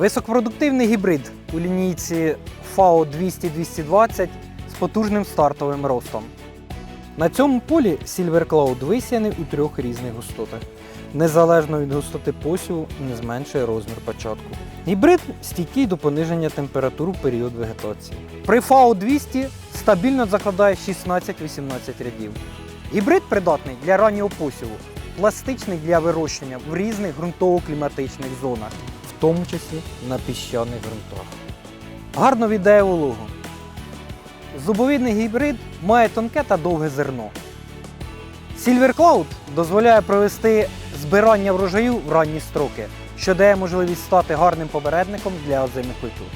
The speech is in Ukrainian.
Високопродуктивний гібрид у лінійці FAO 200-220 з потужним стартовим ростом. На цьому полі Silver Cloud висіяний у трьох різних густотах. Незалежно від густоти посіву не зменшує розмір початку. Гібрид стійкий до пониження температур у період вегетації. При FAO 200 стабільно закладає 16-18 рядів. Гібрид придатний для раннього посіву, пластичний для вирощення в різних ґрунтово-кліматичних зонах, в тому числі на піщаних ґрунтах. Гарно віддає вологу. Зубовідний гібрид має тонке та довге зерно. Silver Cloud дозволяє провести збирання врожаю в ранні строки, що дає можливість стати гарним попередником для озимих культур.